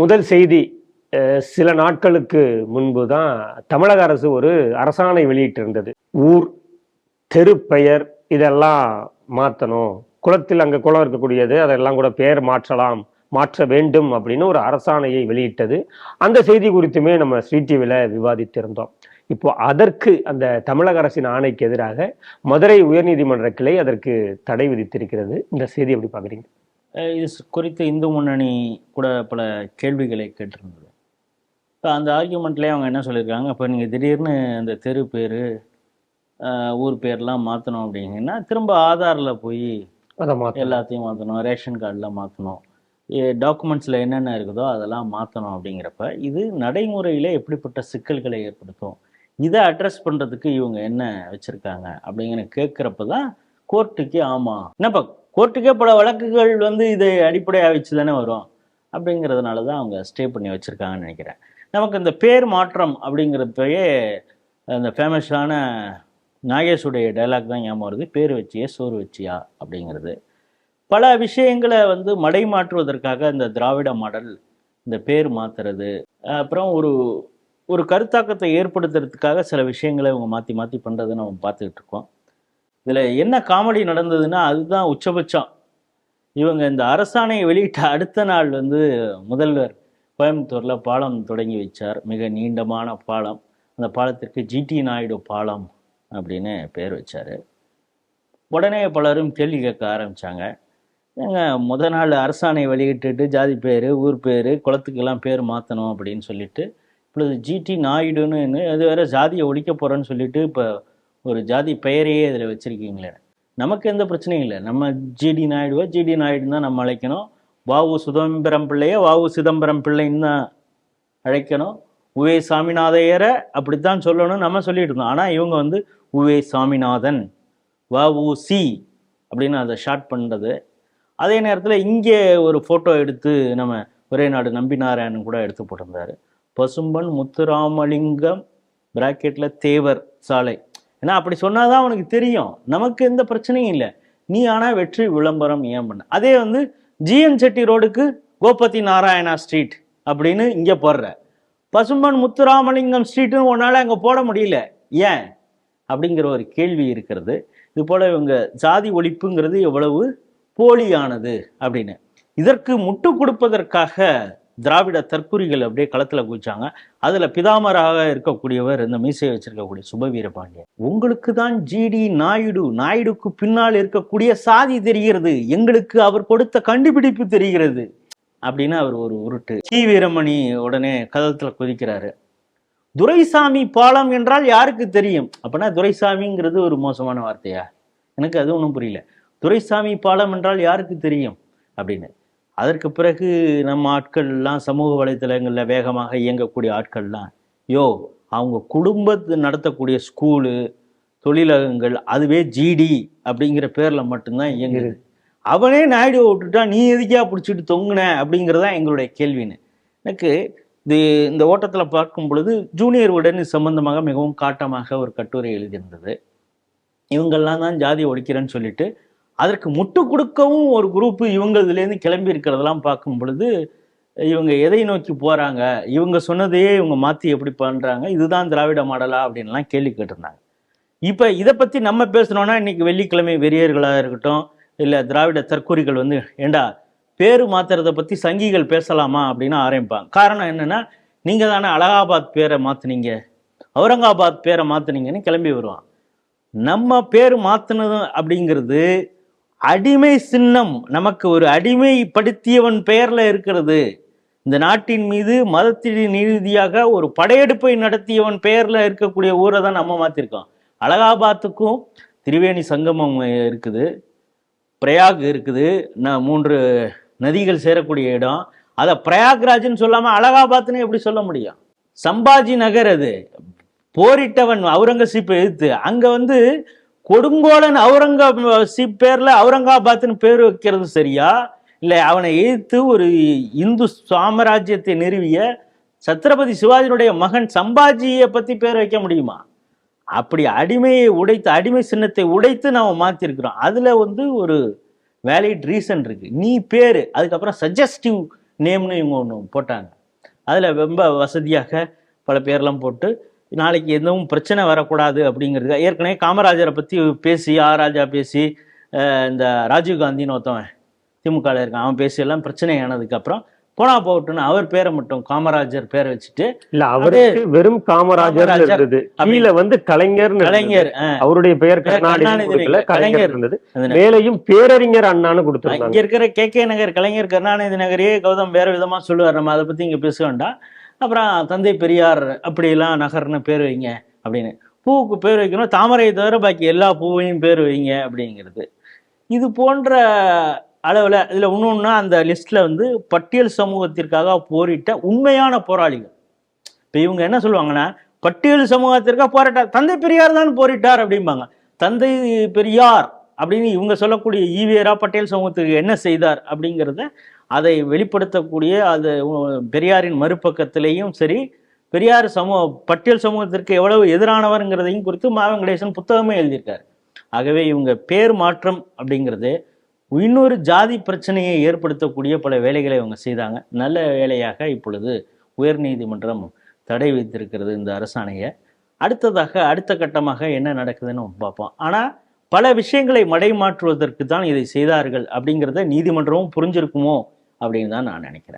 முதல் செய்தி சில நாட்களுக்கு முன்பு தான் தமிழக அரசு ஒரு அரசாணை வெளியிட்டிருந்தது. ஊர் தெரு பெயர் இதெல்லாம் மாற்றணும் குளத்தில் அங்கே குளம் இருக்கக்கூடியது அதெல்லாம் கூட பெயர் மாற்றலாம் மாற்ற வேண்டும் அப்படின்னு ஒரு அரசாணையை வெளியிட்டது. அந்த செய்தி குறித்துமே நம்ம ஸ்ரீ டிவியில் விவாதித்திருந்தோம். இப்போ அதற்கு அந்த தமிழக அரசின் ஆணைக்கு எதிராக மதுரை உயர்நீதிமன்ற கிளை அதற்கு தடை விதித்திருக்கிறது. இந்த செய்தி எப்படி பார்க்குறீங்க? இது குறித்து இந்து முன்னணி கூட பல கேள்விகளை கேட்டிருந்தது. இப்போ அந்த ஆர்கியூமெண்ட்லேயே அவங்க என்ன சொல்லியிருக்காங்க? இப்போ நீங்கள் திடீர்னு அந்த தெரு பேர் ஊர் பேர்லாம் மாற்றணும் அப்படிங்கன்னா திரும்ப ஆதாரில் போய் எல்லாத்தையும் மாற்றணும் ரேஷன் கார்டில் மாற்றணும் டாக்குமெண்ட்ஸில் என்னென்ன இருக்குதோ அதெல்லாம் மாற்றணும் அப்படிங்கிறப்ப இது நடைமுறையில் எப்படிப்பட்ட சிக்கல்களை ஏற்படுத்தும்? இதை அட்ரஸ் பண்ணுறதுக்கு இவங்க என்ன வச்சுருக்காங்க? அப்படிங்கிற கேட்குறப்ப தான் கோர்ட்டுக்கு ஆமாம் என்னப்பா கோர்ட்டுக்கே பல வழக்குகள் வந்து இதை அடிப்படையாக வச்சு தானே வரும். அப்படிங்கிறதுனால தான் அவங்க ஸ்டே பண்ணி வச்சுருக்காங்கன்னு நினைக்கிறேன். நமக்கு இந்த பேர் மாற்றம் அப்படிங்கிறப்பயே அந்த ஃபேமஸான நாகேஷுடைய டைலாக் தான் ஞாபகம் வருது. பேர் வச்சியே சோறு வச்சியா அப்படிங்கிறது. பல விஷயங்களை வந்து மடை மாற்றுவதற்காக இந்த திராவிட மாடல் இந்த பேர் மாத்துறது. அப்புறம் ஒரு ஒரு கருத்தாக்கத்தை ஏற்படுத்துறதுக்காக சில விஷயங்களை இவங்க மாற்றி மாற்றி பண்ணுறதை நம்ம பார்த்துக்கிட்டு இருக்கோம். இதில் என்ன காமெடி நடந்ததுன்னா அதுதான் உச்சபட்சம். இவங்க இந்த அரசாணையை வெளியிட்ட அடுத்த நாள் வந்து முதல்வர் கோயம்புத்தூரில் பாலம் தொடங்கி வச்சார். மிக நீண்டமான பாலம். அந்த பாலத்திற்கு ஜிடி நாயுடு பாலம் அப்படின்னு பேர் வச்சார். உடனே பலரும் கேள்வி கேட்க ஆரம்பித்தாங்க ஏங்க முத நாள் அரசாணை வெளியிட்டுட்டு ஜாதி பேர் ஊர் பேர் குளத்துக்கெல்லாம் பேர் மாற்றணும் அப்படின்னு சொல்லிட்டு இப்பொழுது ஜிடி நாயுடுன்னு அது வேற ஜாதியை ஒழிக்க போகிறேன்னு சொல்லிட்டு இப்போ ஒரு ஜாதி பெயரையே இதில் வச்சுருக்கீங்களே. நமக்கு எந்த பிரச்சனையும் இல்லை. நம்ம ஜிடி நாயுடுவோ ஜிடி நாயுடுன்னு தான் நம்ம அழைக்கணும். வாவு சுதம்பரம் பிள்ளைய வாவு சிதம்பரம் பிள்ளைன்னு தான் அழைக்கணும். உவே சாமிநாதையரை அப்படித்தான் சொல்லணும்னு நம்ம சொல்லிட்டு இருந்தோம். ஆனால் இவங்க வந்து உவே சாமிநாதன் வஉசி அப்படின்னு அதை ஷார்ட் பண்ணுறது அதே நேரத்தில் இங்கே ஒரு ஃபோட்டோ எடுத்து நம்ம ஒரே நாடு நம்பி நாராயணன் கூட எடுத்து போட்டிருந்தாரு. பசும்பன் முத்துராமலிங்கம் பிராக்கெட்டில் தேவர் சாலை. ஏன்னா அப்படி சொன்னாதான் அவனுக்கு தெரியும். நமக்கு எந்த பிரச்சனையும் இல்லை. நீ ஆனால் வெற்றி விளம்பரம் ஏன் பண்ண? அதே வந்து ஜிஎன் செட்டி ரோடுக்கு கோபதி நாராயணா ஸ்ட்ரீட் அப்படின்னு இங்கே போடுற. பசும்பன் முத்துராமலிங்கம் ஸ்ட்ரீட்டுன்னு உன்னால் அங்கே போட முடியல. ஏன்? அப்படிங்கிற ஒரு கேள்வி இருக்கிறது. இது போல் இவங்க ஜாதி ஒழிப்புங்கிறது எவ்வளவு போலியானது அப்படின்னு. இதற்கு முட்டு கொடுப்பதற்காக திராவிட தற்குறிகள் அப்படியே களத்துல குதிச்சாங்க. அதுல பிதாமராக இருக்கக்கூடியவர் இந்த மீசையை வச்சிருக்கக்கூடிய சுபவீர பாண்டியன். உங்களுக்கு தான் ஜிடி நாயுடு நாயுடுக்கு பின்னால் இருக்கக்கூடிய சாதி தெரிகிறது. எங்களுக்கு அவர் கொடுத்த கண்டுபிடிப்பு தெரிகிறது. அப்படின்னு அவர் ஒரு உருட்டு. சி. வீரமணி உடனே கதத்தில் குதிக்கிறாரு. துரைசாமி பாலம் என்றால் யாருக்கு தெரியும்? அப்படின்னா துரைசாமிங்கிறது ஒரு மோசமான வார்த்தையா? எனக்கு அது ஒன்றும் புரியல. துரைசாமி பாலம் என்றால் யாருக்கு தெரியும்? அப்படின்னு. அதற்கு பிறகு நம்ம ஆட்கள்லாம் சமூக வலைத்தளங்களில் வேகமாக இயங்கக்கூடிய ஆட்கள்லாம் யோ அவங்க குடும்பத்து நடத்தக்கூடிய ஸ்கூலு தொழிலகங்கள் அதுவே ஜிடி அப்படிங்கிற பேரில் மட்டும்தான் இயங்குது. அவனே நாயுடு விட்டுட்டா நீ எதுக்கா பிடிச்சிட்டு தொங்குன? அப்படிங்கிறதான் எங்களுடைய கேள்வின்னு. எனக்கு இது இந்த ஓட்டத்தில் பார்க்கும் பொழுது ஜூனியர் உடன் சம்பந்தமாக மிகவும் காட்டமாக ஒரு கட்டுரை எழுதியிருந்தது. இவங்கெல்லாம் தான் ஜாதி ஒழிக்கிறேன்னு சொல்லிட்டு அதற்கு முட்டு கொடுக்கவும் ஒரு குரூப் இவங்க இதுலேருந்து கிளம்பி இருக்கிறதெல்லாம் பார்க்கும் பொழுது இவங்க எதை நோக்கி போகிறாங்க இவங்க சொன்னதையே இவங்க மாற்றி எப்படி பண்ணுறாங்க இதுதான் திராவிட மாடலா? அப்படின்லாம் கேள்வி கேட்டிருந்தாங்க. இப்போ இதை பற்றி நம்ம பேசுனோன்னா இன்னைக்கு வெள்ளிக்கிழமை வெறியர்களாக இருக்கட்டும் இல்லை திராவிட தற்கூரிகள் வந்து ஏண்டா பேர் மாற்றுறதை பற்றி சங்கிகள் பேசலாமா? அப்படின்னு ஆரம்பிப்பாங்க. காரணம் என்னென்னா நீங்கள் தானே அலகாபாத் பேரை மாற்றுனீங்க அவுரங்காபாத் பேரை மாற்றுனீங்கன்னு கிளம்பி வருவான் நம்ம பேர் மாற்றினது அப்படிங்கிறது அடிமை சின்னம் நமக்கு ஒரு அடிமைப்படுத்தியவன் பெயர்ல இருக்கிறது. இந்த நாட்டின் மீது மதத்தின் ரீதியாக ஒரு படையெடுப்பை நடத்தியவன் பெயர்ல இருக்கக்கூடிய ஊரை தான் நம்ம மாத்திருக்கோம். அலகாபாத்துக்கும் திரிவேணி சங்கமம் இருக்குது பிரயாக் இருக்குது நான் மூன்று நதிகள் சேரக்கூடிய இடம். அதை பிரயாக்ராஜ்னு சொல்லாமல் அலகாபாத்னு எப்படி சொல்ல முடியும்? சம்பாஜி நகர் அது. போரிட்டவன் அவுரங்கசீப்பை எதிர்த்து. அங்கே வந்து கொடுங்கோலன் அவுரங்கசீப் பேர்ல அவுரங்காபாத்னு பேர் வைக்கிறது சரியா? இல்லை அவனை எதிர்த்து ஒரு இந்து சாம்ராஜ்யத்தை நிறுவிய சத்ரபதி சிவாஜியினுடைய மகன் சம்பாஜியை பத்தி பேர் வைக்க முடியுமா? அப்படி அடிமையை உடைத்து அடிமை சின்னத்தை உடைத்து நாம மாத்திருக்கிறோம். அதுல வந்து ஒரு வேலிட் ரீசன் இருக்கு. நீ பேரு அதுக்கப்புறம் சஜஸ்டிவ் நேம்னு இவங்க ஒன்று போட்டாங்க. அதில் ரொம்ப வசதியாக பல பேர்லாம் போட்டு நாளைக்கு எதுவும் பிரச்சனை வரக்கூடாது அப்படிங்கிறது. ஏற்கனவே காமராஜரை பற்றி பேசி ஆ ராஜா பேசி இந்த ராஜீவ் காந்தின்னு ஒருத்தவன் திமுகவில் இருக்கான். அவன் பேசி எல்லாம் பிரச்சனை ஆனதுக்கப்புறம் போனா போகட்டும்னு அவர் பேரை மட்டும் காமராஜர் பேரை வச்சுட்டு இல்ல அவருக்கு வெறும் காமராஜர் இருந்தது. கீழே வந்து கலைஞர் கலைஞர் அவருடைய பெயர் கருணாநிதி கலைஞர். இருந்தது. மேலையும் பேரறிஞர் அண்ணான்னு இங்க கொடுத்திருந்தாங்க இருக்கிற கே கே நகர் கலைஞர் கருணாநிதி நகரையே கௌதம் வேற விதமா சொல்லுவார். நம்ம அதை பத்தி இங்க பேச வேண்டாம். அப்புறம் தந்தை பெரியார் அப்படிலாம் நகர்னு பேர் வைங்க அப்படின்னு. பூவுக்கு பேர் வைக்கணும் தாமரையை தவிர பாக்கி எல்லா பூவையும் பேர் வைங்க அப்படிங்கிறது. இது போன்ற அளவில் இதில் இன்னொன்னா அந்த லிஸ்ட்டில் வந்து பட்டியல் சமூகத்திற்காக போரிட்ட உண்மையான போராளிகள். இப்போ இவங்க என்ன சொல்லுவாங்கன்னா பட்டியல் சமூகத்திற்காக போராட்டார் தந்தை பெரியார் தான் போரிட்டார் அப்படிம்பாங்க. தந்தை பெரியார் அப்படின்னு இவங்க சொல்லக்கூடிய ஈவேரா பட்டேல் சமூகத்துக்கு என்ன செய்தார் அப்படிங்கிறத அதை வெளிப்படுத்தக்கூடிய அது பெரியாரின் மறுபக்கத்திலையும் சரி பெரியார் சமூக பட்டியல் சமூகத்திற்கு எவ்வளவு எதிரானவருங்கிறதையும் குறித்து மா வெங்கடேசன் புத்தகமே எழுதியிருக்காரு. ஆகவே இவங்க பேர் மாற்றம் அப்படிங்கிறது இன்னொரு ஜாதி பிரச்சனையை ஏற்படுத்தக்கூடிய பல வேலைகளை இவங்க செய்தாங்க. நல்ல வேலையாக இப்பொழுது உயர்நீதிமன்றம் தடை வைத்திருக்கிறது இந்த அரசாணையை. அடுத்ததாக அடுத்த கட்டமாக என்ன நடக்குதுன்னு பார்ப்போம். ஆனால் பல விஷயங்களை மடைமாற்றுவதற்கு தான் இதை செய்தார்கள் அப்படிங்கிறத நீதிமன்றமும் புரிஞ்சிருக்குமோ அப்படின்னு தான் நான் நினைக்கிறேன்.